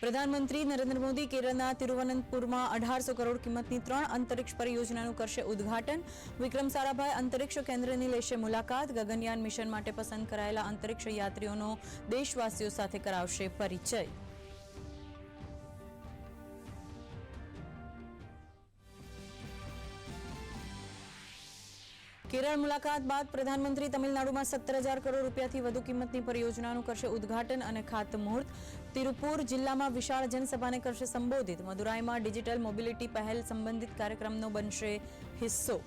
પ્રધાનમંત્રી નરેન્દ્ર મોદી કેરળના તિરુવનંતપુરમાં અઢારસો કરોડ કિંમતની ત્રણ અંતરિક્ષ પરિયોજનાનું કરશે ઉદ્ઘાટન. વિક્રમ સારાભાઈ, અંતરિક્ષ કેન્દ્રની લેશે મુલાકાત. ગગનયાન મિશન માટે પસંદ કરાયેલા અંતરિક્ષ યાત્રીઓનો દેશવાસીઓ સાથે કરાવશે પરિચય. કેરળ મુલાકાત બાદ પ્રધાનમંત્રી તમિલનાડુમાં સત્તર હજાર કરોડ રૂપિયાથી વધુ કિંમતની પરિયોજનાનું કરશે ઉદ્ઘાટન અને ખાતમુહૂર્ત. તિરુપુર જિલ્લામાં વિશાળ જનસભાને કરશે સંબોધિત. મદુરાઈમાં ડિજિટલ મોબિલિટી પહેલ સંબંધિત કાર્યક્રમનો બનશે હિસ્સો.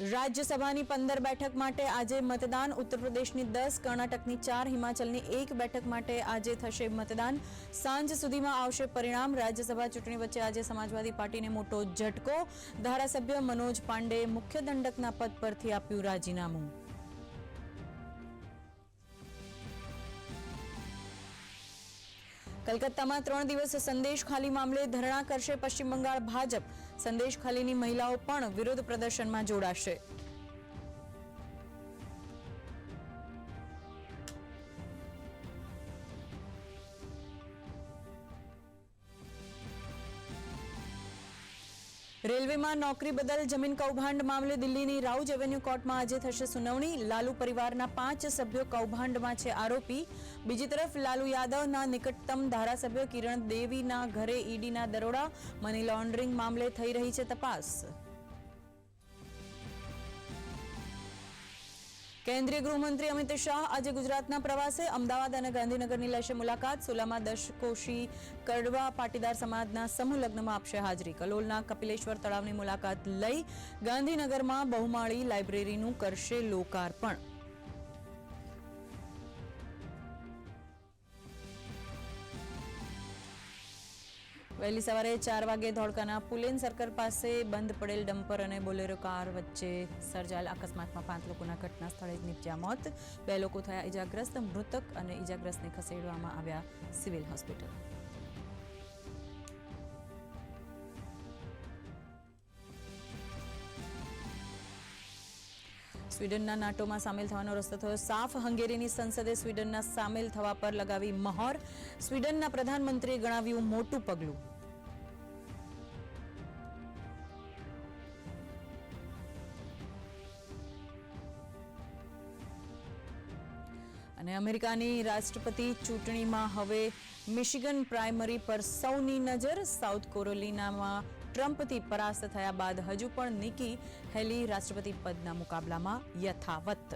રાજ્યસભાની પંદર બેઠક માટે આજે મતદાન ઉત્તર પ્રદેશની દસ, કર્ણાટકની ચાર, હિમાચલની એક બેઠક માટે આજે થશે મતદાન. સાંજ સુધીમાં આવશે પરિણામ. રાજ્યસભા ચૂંટણી વચ્ચે આજે સમાજવાદી પાર્ટીને મોટો ઝટકો. ધારાસભ્ય મનોજ પાંડે મુખ્ય દંડકના પદ પરથી આપ્યું રાજીનામું. કલકત્તામાં ત્રણ દિવસ સંદેશ ખાલી મામલે ધરણા કરશે પશ્ચિમ બંગાળ ભાજપ. સંદેશ ખાલીની મહિલાઓ પણ વિરોધ પ્રદર્શનમાં જોડાશે. રેલવેમાં નોકરી બદલ જમીન કૌભાંડ મામલે દિલ્હીની રાઉજ એવેન્યુ કોર્ટમાં આજે થશે સુનાવણી. લાલુ પરિવારના પાંચ સભ્યો કૌભાંડમાં છે આરોપી. બીજી તરફ લાલુ યાદવના નિકટતમ ધારાસભ્ય કિરણ દેવીના ઘરે ઈડીના દરોડા. મની લોન્ડરિંગ મામલે થઈ રહી છે તપાસ. કેન્દ્રીય ગૃહમંત્રી અમિત શાહ આજે ગુજરાતના પ્રવાસે. અમદાવાદ અને ગાંધીનગરની લેશે મુલાકાત. સુલામાં દશકોશી કડવા પાટીદાર સમાજના સમૂહ લગ્નમાં આપશે હાજરી. કલોલના કપિલેશ્વર તળાવની મુલાકાત લઈ ગાંધીનગરમાં બહુમાળી લાઇબ્રેરીનું કરશે લોકાર્પણ. વહેલી સવારે ચાર વાગે ધોળકાના પુલેન સર્કલ પાસે બંધ પડેલ ડમ્પર અને બોલેરો કાર વચ્ચે સર્જાયેલ અકસ્માતમાં પાંચ લોકોના ઘટના સ્થળે જ નીપજ્યા મોત. બે લોકો થયા ઇજાગ્રસ્ત મૃતક અને ઇજાગ્રસ્તને ખસેડવામાં આવ્યા સિવિલ હોસ્પિટલ. સ્વીડનના નાટોમાં સામેલ થવાનો રસ્તો થયો સાફ. હંગેરીની સંસદે સ્વીડનના સામેલ થવા પર લગાવી મહોર. સ્વીડનના પ્રધાનમંત્રીએ ગણાવ્યું મોટું પગલું. અને અમેરિકાની રાષ્ટ્રપતિ ચૂંટણીમાં હવે મિશિગન પ્રાઇમરી પર સૌની નજર. સાઉથ કોરોલિનામાં ટ્રમ્પથી પરાસ્ત થયા બાદ હજુ પણ નિકી. હેલી રાષ્ટ્રપતિ પદના મુકાબલામાં યથાવત.